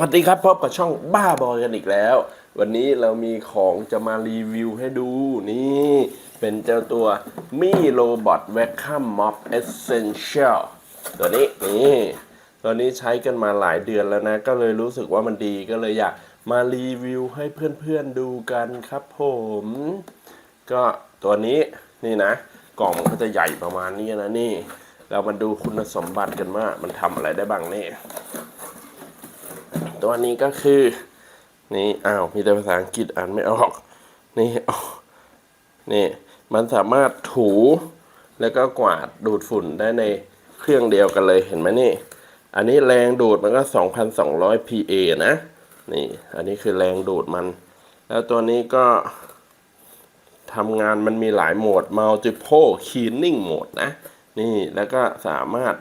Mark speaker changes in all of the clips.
Speaker 1: วัสดีครับพบกับช่องบ้าบอกันอีกแล้ว วันนี้เรามีของจะมารีวิวให้ดูนี่เป็นเจ้าตัวมีโรบอทแวคคัมม็อบเอเซนเชียลตัวนี้นี่ตัวนี้ใช้กันมาหลายเดือนแล้วนะ ก็เลยรู้สึกว่ามันดีก็เลยอยากมารีวิวให้เพื่อนๆดูกันครับผม ก็ตัวนี้นี่นะ กล่องมันก็จะใหญ่ประมาณนี้นะนี่ เรามาดูคุณสมบัติกันว่ามันทำอะไรได้บ้างนี่ ตัวนี้ก็คือ นี่อ้าวมีแต่ภาษาอังกฤษอ่านไม่ออก นี่นี่มันสามารถถูแล้วก็กวาดดูดฝุ่นได้ในเครื่องเดียวกันเลยเห็นไหมนี่ อันนี้แรงดูดมันก็ 2,200 PA นะ นี่ อันนี้คือแรงดูดมัน แล้วตัวนี้ก็ทำงานมันมีหลายโหมด multiple cleaning mode นะ นี่แล้วก็สามารถ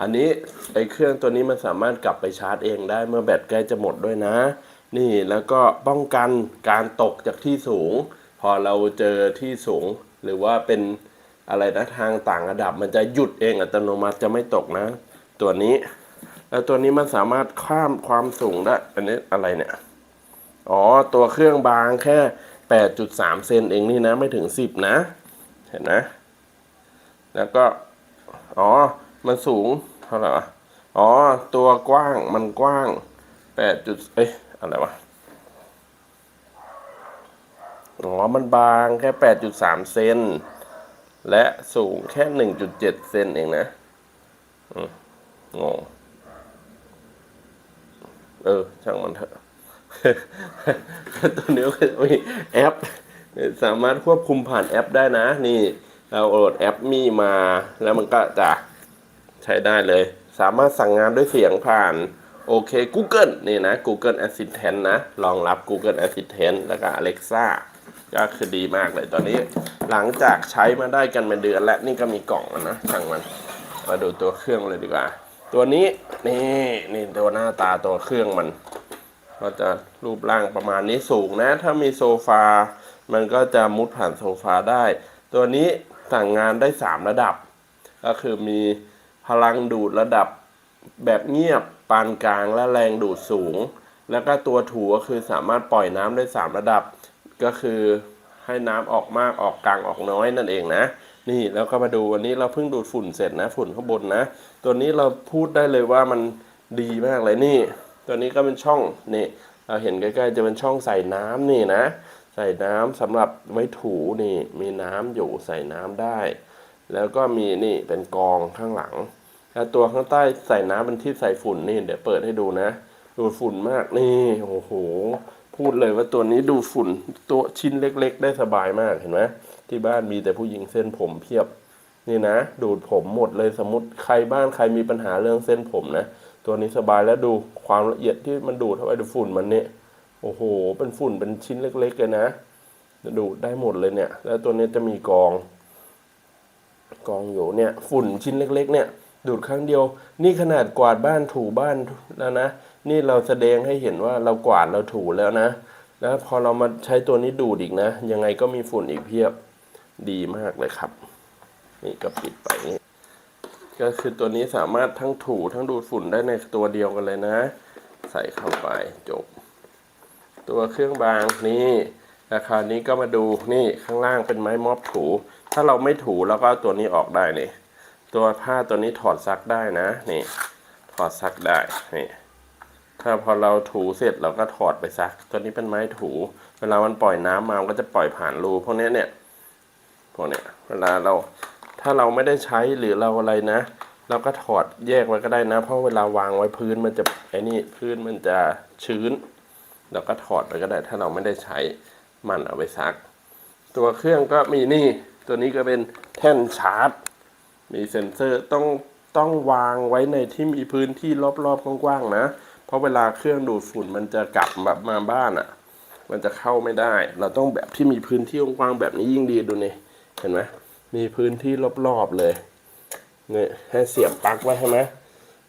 Speaker 1: อันนี้ไอ้เครื่องตัวนี้มันสามารถกลับไปชาร์จเองได้เมื่อแบตใกล้จะหมดด้วยนะ นี่แล้วก็ป้องกันการตกจากที่สูง พอเราเจอที่สูง หรือว่าเป็นอะไรนะทางต่างระดับมันจะหยุดเองอัตโนมัติจะไม่ตกนะ ตัวนี้ แล้วตัวนี้มันสามารถข้ามความสูงได้อันนี้อะไรเนี่ยอ๋อตัวเครื่องบางแค่ 8.3 เซนเองนี่นะไม่ถึง 10 นะ เห็นนะ แล้วก็ อ๋อ มันสูงเท่าไหร่วะอ๋อ ตัวกว้างมันกว้างแปดจุดเอ้ยอะไรวะอ๋อมันบางแค่แปดจุดสามเซนและสูงแค่หนึ่งจุดเจ็ดเซนเองนะอืมงงเออ ช่างมันเถอะตัวนี้ก็มีแอป สามารถควบคุมผ่านแอปได้นะ นี่เราโหลดแอปมี่มา แล้วมันก็จะ ช้ได้เลย สามารถสั่งงานด้วยเสียงผ่านโอเค Google นี่นะ Google Assistant นะรองรับ Google Assistant แล้วก็ Alexa ก็คือดีมากเลยตอนนี้ หลังจากใช้มาได้กันเป็นเดือนและนี่ก็มีกล่องนะช่างมันมาดูตัวเครื่องเลยดีกว่า ตัวนี้นี่นี่ตัวหน้าตาตัวเครื่องมัน ก็จะรูปร่างประมาณนี้สูงนะ ถ้ามีโซฟา มันก็จะมุดผ่านโซฟาได้ ตัวนี้สั่งงานได้ 3 ระดับ ก็คือมี พลังดูดระดับแบบเงียบปานกลางและแรงดูดสูง แล้วก็ตัวถูก็คือสามารถปล่อยน้ำได้ 3 ระดับ ก็คือให้น้ำออกมากออกกลางออกน้อยนั่นเองนะ นี่แล้วก็มาดูวันนี้เราเพิ่งดูดฝุ่นเสร็จนะฝุ่นข้างบนนะ ตัวนี้เราพูดได้เลยว่ามันดีมากเลยนี่ ตัวนี้ก็เป็นช่องนี่เราเห็นใกล้ๆจะเป็นช่องใส่น้ำนี่นะ ใส่น้ำสำหรับไว้ถูนี่มีน้ำอยู่ใส่น้ำได้ แล้วก็มีนี่เป็นกองข้างหลัง ตัวข้างใต้ใส่น้ำเป็นที่ใส่ฝุ่นนี่เดี๋ยวเปิดให้ดูนะ ดูฝุ่นมากนี่โอ้โห พูดเลยว่าตัวนี้ดูฝุ่นตัวชิ้นเล็ก ๆ ได้สบายมากเห็นไหมที่บ้านมีแต่ผู้หญิงเส้นผมเพียบ นี่นะ ดูดผมหมดเลยสมมติใครบ้านใครมีปัญหาเรื่องเส้นผมนะ ตัวนี้สบายแล้วดูความละเอียดที่มันดูดเข้าไปดูฝุ่นมันเนี่ยโอ้โห เป็นฝุ่นเป็นชิ้นเล็ก ๆ เลยนะดูดได้หมดเลยเนี่ย แล้วตัวนี้จะมีกอง กองอยู่เนี่ย ฝุ่นชิ้นเล็ก ๆ เนี่ย ดูดครั้งเดียว นี่ขนาดกวาดบ้านถูบ้านแล้วนะ นี่เราแสดงให้เห็นว่าเรากวาดเราถูแล้วนะ แล้วพอเรามาใช้ตัวนี้ดูดอีกนะ ยังไงก็มีฝุ่นอีกเพียบดีมากเลยครับ นี่ก็ปิดไปนี่ก็คือตัวนี้สามารถทั้งถูทั้งดูดฝุ่นได้ในตัวเดียวกันเลยนะ ใส่เข้าไปจบ ตัวเครื่องบางนี่ราคานี้ก็มาดูนี่ข้างล่างเป็นไม้มอบถู ถ้าเราไม่ถูแล้วก็ตัวนี้ออกได้นี่ ตัวผ้าตัวนี้ถอดซักได้นะนี่ถอดซักได้นี่ถ้าพอเราถูเสร็จเราก็ถอดไปซัก ตัวนี้เป็นไม้ถู เวลามันปล่อยน้ำมามันก็จะปล่อยผ่านรูพวกนี้เนี่ยพวกเนี้ยเวลาเราถ้าเราไม่ได้ใช้หรือเราอะไรนะ เราก็ถอดแยกไว้ก็ได้นะ เพราะเวลาวางไว้พื้นมันจะไอ้นี่พื้นมันจะชื้นเราก็ถอดไปก็ได้ ถ้าเราไม่ได้ใช้มันเอาไปซัก ตัวเครื่องก็มีนี่ ตัวนี้ก็เป็นแท่นชาร์จ มีเซ็นเซอร์ต้องต้องวางไว้ในที่มีพื้นที่รอบๆกว้างๆนะ เพราะเวลาเครื่องดูดฝุ่นมันจะกลับแบบมาบ้านอะ่ะ มันจะเข้าไม่ได้ เราต้องแบบที่มีพื้นที่กว้างๆแบบนี้ยิ่งดีดูนี่เห็นไหมมีพื้นที่รอบๆเลยเนี่ยให้เสียบปลั๊กไว้ใช่ไหม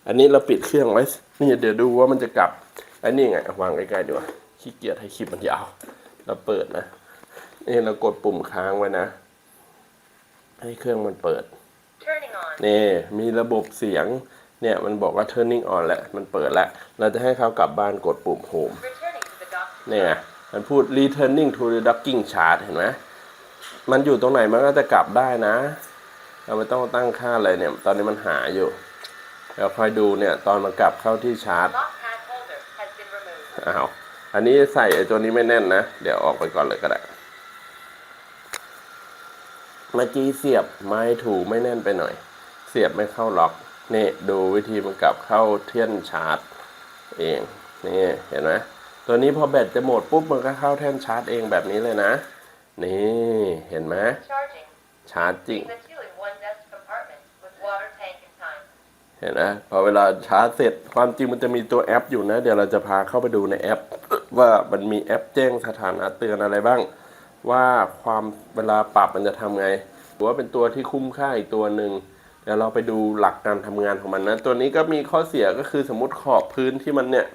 Speaker 1: อันนี้เราปิดเครื่องไว้นี่เดี๋ยวดูว่ามันจะกลับอันนี้ไงวางใกล้ๆดีกว่าขี้เกียจให้คลิปมันยาวเราเปิดนะนี่เรากดปุ่มค้างไว้นะ ให้เครื่องมันเปิด นี่มีระบบเสียงเนี่ยมันบอกว่า turning on แล้วมันเปิดแล้ว เราจะให้เขากลับบ้านกดปุ่ม home
Speaker 2: Returning to the dock.
Speaker 1: เนี่ยมันพูด returning to the docking chart เห็นไหมมันอยู่ตรงไหนมันก็จะกลับได้นะ เราไม่ต้องตั้งค่าอะไรเนี่ย ตอนนี้มันหาอยู่เดี๋ยวคอยดูเนี่ย ตอนมันกลับเข้าที่ชาร์จ
Speaker 2: Lock pad holder has been removed.
Speaker 1: อ้าวอันนี้ใส่ไอ้ตัวนี้ไม่แน่นนะ เดี๋ยวออกไปก่อนเลยก็ได้ เมื่อกี้เสียบไม้ถูไม่แน่นไปหน่อย เสียบไม่เข้าล็อกนี่ดูวิธีมันกลับเข้าเทียนชาร์จเองนี่เห็นไหมตัวนี้พอแบตจะหมดปุ๊บมันก็เข้าแท่นชาร์จเองแบบนี้เลยนะ นี่เห็นไหม
Speaker 2: Charging.
Speaker 1: ชาร์จจริง
Speaker 2: The two in one desk compartment with water tank and time.
Speaker 1: เห็นไหมพอเวลาชาร์จเสร็จความจริงมันจะมีตัวแอปอยู่นะ เดี๋ยวเราจะพาเข้าไปดูในแอป ว่ามันมีแอปแจ้งสถานะเตือนอะไรบ้าง ว่าความเวลาปรับมันจะทำไงหรือว่าเป็นตัวที่คุ้มค่าอีกตัวหนึ่งเดี๋ยวเราไปดูหลักการทำงานของมันนะ ตัวนี้ก็มีข้อเสียก็คือสมมติขอบพื้นที่มันเนี่ย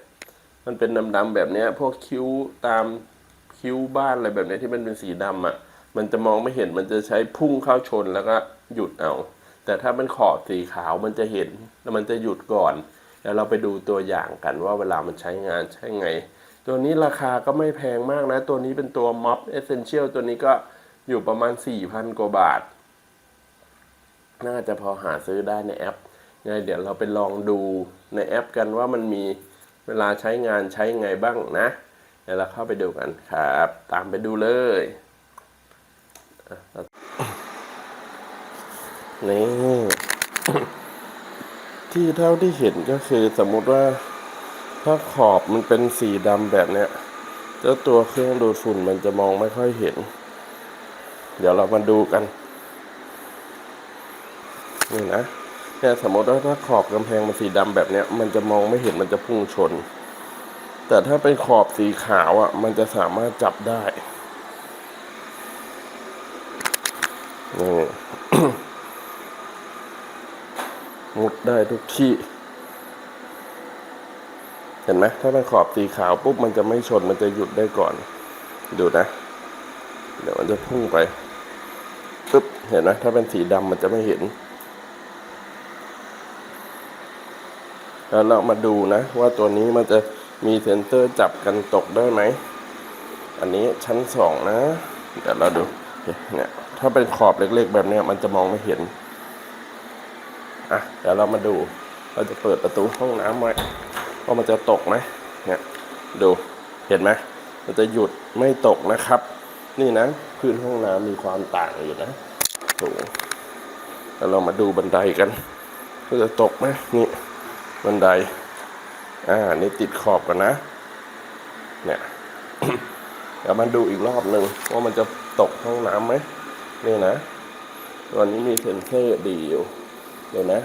Speaker 1: มันเป็นดำๆแบบนี้พวกคิ้วตามคิ้วบ้านอะไรแบบนี้ที่มันเป็นสีดำอะ มันจะมองไม่เห็นมันจะใช้พุ่งเข้าชนแล้วก็หยุดเอา แต่ถ้าเป็นขอบสีขาวมันจะเห็นแล้วมันจะหยุดก่อน แล้วเราไปดูตัวอย่างกันว่าเวลามันใช้งานใช่ไง ตัวนี้ราคาก็ไม่แพงมากนะ ตัวนี้เป็นตัว Mop Essential ตัวนี้ก็อยู่ประมาณ 4,000 กว่าบาท น่าจะพอหาซื้อได้ในแอปไงเดี๋ยวเราไปลองดูในแอปกันว่ามันมีเวลาใช้งานใช้ไงบ้างนะ เดี๋ยวเราเข้าไปดูกันครับ ตามไปดูเลยนี่ที่เท่าที่เห็นก็คือสมมติว่า ถ้าขอบมันเป็นสีดำแบบเนี้ยเจ้าตัวเครื่องดูดฝุ่นมันจะมองไม่ค่อยเห็น เดี๋ยวเรามาดูกันนี่นะเนี่ยสมมติว่าถ้าขอบกำแพงมันสีดำแบบเนี้ยมันจะมองไม่เห็นมันจะพุ่งชน แต่ถ้าเป็นขอบสีขาวอะ มันจะสามารถจับได้นี่มุดได้ทุกที่ เห็นไหมถ้าเป็นขอบสีขาวปุ๊บมันจะไม่ชนมันจะหยุดได้ก่อน ดูนะ เดี๋ยวมันจะพุ่งไปปึ๊บเห็นไหมถ้าเป็นสีดำมันจะไม่เห็น แล้วเรามาดูนะ ว่าตัวนี้มันจะมีเซนเซอร์จับกันตกได้ไหม อันนี้ชั้นสองนะ เดี๋ยวเราดูเนี่ยถ้าเป็นขอบเล็กๆแบบนี้มันจะมองไม่เห็น อะ เดี๋ยวเรามาดู เราจะเปิดประตูห้องน้ำไว้ ว่ามันจะตกไหมเนี่ยดูเห็นไหมมันจะหยุดไม่ตกนะครับ นี่นะพื้นห้องน้ำมีความต่างอยู่นะโอ้แล้วเรามาดูบันไดกันว่าจะตกไหมนี่บันไดอ่านี่ติดขอบกันนะ เนี่ยเดี๋ยวมาดูอีกรอบหนึ่งว่ามันจะตกห้องน้ำไหมนี่นะตัวนี้มีเซ็นเซอร์ดีอยู่เดี๋ยวนะ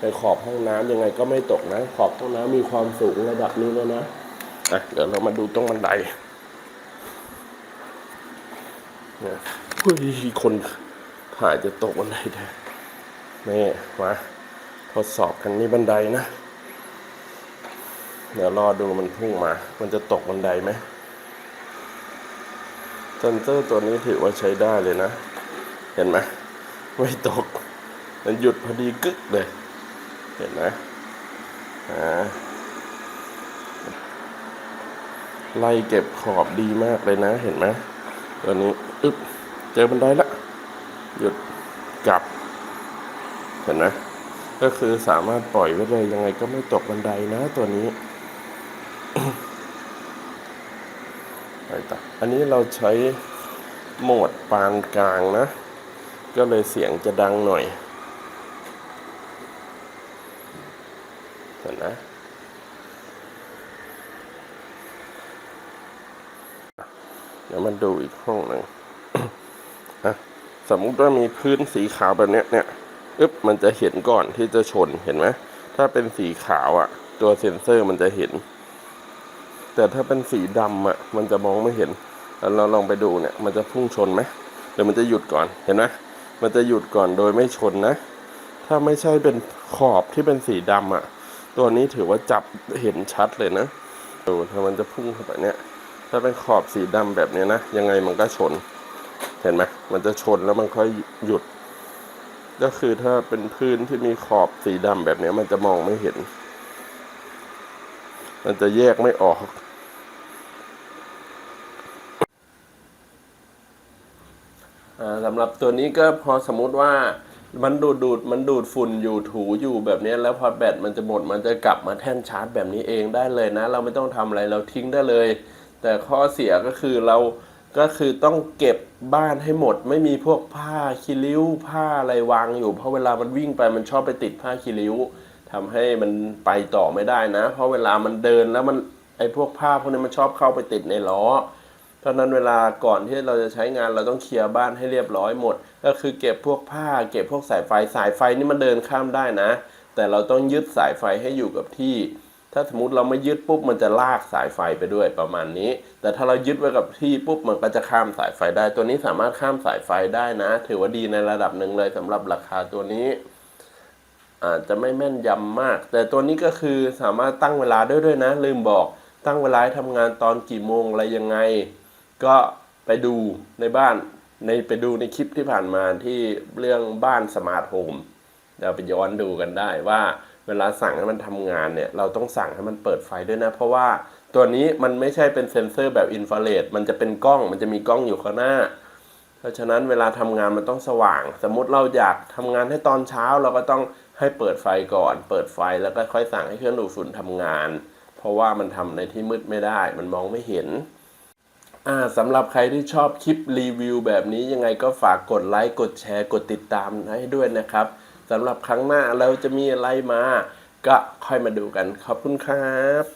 Speaker 1: ในขอบห้องน้ำยังไงก็ไม่ตกนะ ขอบห้องน้ำมีความสูงระดับนี้แล้วนะอะเดี๋ยวเรามาดูตรงบันไดเนี่ยเฮ้ยคนถ่ายจะตกบันไดได้นี่มาทดสอบกันนี่บันไดนะ เดี๋ยวรอดูมันพุ่งมา มันจะตกบันไดไหมเซนเซอร์ตัวนี้ถือว่าใช้ได้เลยนะ เห็นไหมไม่ตก มันหยุดพอดีกึกเลย เห็นไหมอ่าไล่เก็บขอบดีมากเลยนะ เห็นไหมตัวนี้อึ๊บเจอบันไดละหยุดกลับ เห็นไหมก็คือสามารถปล่อยไว้เลยยังไงก็ไม่ตกบันไดนะตัวนี้ไปต่ออันนี้เราใช้โหมดปานกลางนะ ก็เลยเสียงจะดังหน่อย เห็นนะ เดี๋ยวมันดูอีกห้องหนึ่งอะสมมุติว่ามีพื้นสีขาวแบบเนี้ยเนี่ยอึ๊บมันจะเห็นก่อนที่จะชนเห็นไหมถ้าเป็นสีขาวอะ่ะ ตัวเซ็นเซอร์มันจะเห็น แต่ถ้าเป็นสีดำอะ่ะ มันจะมองไม่เห็นแล้วเราลองไปดูเนี่ย มันจะพุ่งชนไหมหรือมันจะหยุดก่อนเห็นไหมมันจะหยุดก่อนโดยไม่ชนนะ ถ้าไม่ใช่เป็นขอบที่เป็นสีดำอะ่ะ ตัวนี้ถือว่าจับเห็นชัดเลยนะดูถ้ามันจะพุ่งเข้าไปเนี่ย ถ้าเป็นขอบสีดำแบบนี้นะ ยังไงมันก็ชน เห็นไหมมันจะชนแล้วมันค่อยหยุด ก็คือถ้าเป็นพื้นที่มีขอบสีดำแบบนี้มันจะมองไม่เห็น มันจะแยกไม่ออกสำหรับตัวนี้ก็พอสมมติว่า มันดูดดูดมันดูดฝุ่นอยู่ถูอยู่แบบนี้แล้วพอแบตมันจะหมดมันจะกลับมาแท่นชาร์จแบบนี้เองได้เลยนะ เราไม่ต้องทำอะไรเราทิ้งได้เลย แต่ข้อเสียก็คือเราก็คือต้องเก็บบ้านให้หมด ไม่มีพวกผ้าคีริ้วผ้าอะไรวางอยู่ เพราะเวลามันวิ่งไปมันชอบไปติดผ้าคีริ้วทำให้มันไปต่อไม่ได้นะ เพราะเวลามันเดินแล้วมันไอ้พวกผ้าพวกนี้มันชอบเข้าไปติดในล้อ ราะนั้นเวลาก่อนที่เราจะใช้งานเราต้องเคลียร์บ้านให้เรียบร้อยหมด ก็คือเก็บพวกผ้า เก็บพวกสายไฟสายไฟนี่มันเดินข้ามได้นะ แต่เราต้องยึดสายไฟให้อยู่กับที่ ถ้าสมมติเราไม่ยึดปุ๊บมันจะลากสายไฟไปด้วยประมาณนี้ แต่ถ้าเรายึดไว้กับที่ปุ๊บมันก็จะข้ามสายไฟได้ ตัวนี้สามารถข้ามสายไฟได้นะ ถือว่าดีในระดับหนึ่งเลยสำหรับราคาตัวนี้อาจจะไม่แม่นยำมาก แต่ตัวนี้ก็คือสามารถตั้งเวลาได้ด้วยนะ ลืมบอกตั้งเวลาให้ทำงานตอนกี่โมงอะไรยังไง ก็ไปดูในบ้านในไปดูในคลิปที่ผ่านมาที่เรื่องบ้านสมาร์ทโฮมเราไปย้อนดูกันได้ว่าเวลาสั่งให้มันทำงานเนี่ย เราต้องสั่งให้มันเปิดไฟด้วยนะ เพราะว่าตัวนี้มันไม่ใช่เป็นเซ็นเซอร์แบบอินฟราเรดมันจะเป็นกล้องมันจะมีกล้องอยู่ข้างหน้า เพราะฉะนั้นเวลาทำงานมันต้องสว่าง สมมุติเราอยากทำงานให้ตอนเช้าเราก็ต้องให้เปิดไฟก่อน เปิดไฟแล้วก็ค่อยสั่งให้เครื่องดูดฝุ่นทำงาน เพราะว่ามันทำในที่มืดไม่ได้ มันมองไม่เห็น สำหรับใครที่ชอบคลิปรีวิวแบบนี้ยังไงก็ฝากกดไลค์กดแชร์กดติดตามให้ด้วยนะครับสำหรับครั้งหน้าเราจะมีอะไรมา ก็ค่อยมาดูกันขอบคุณครับ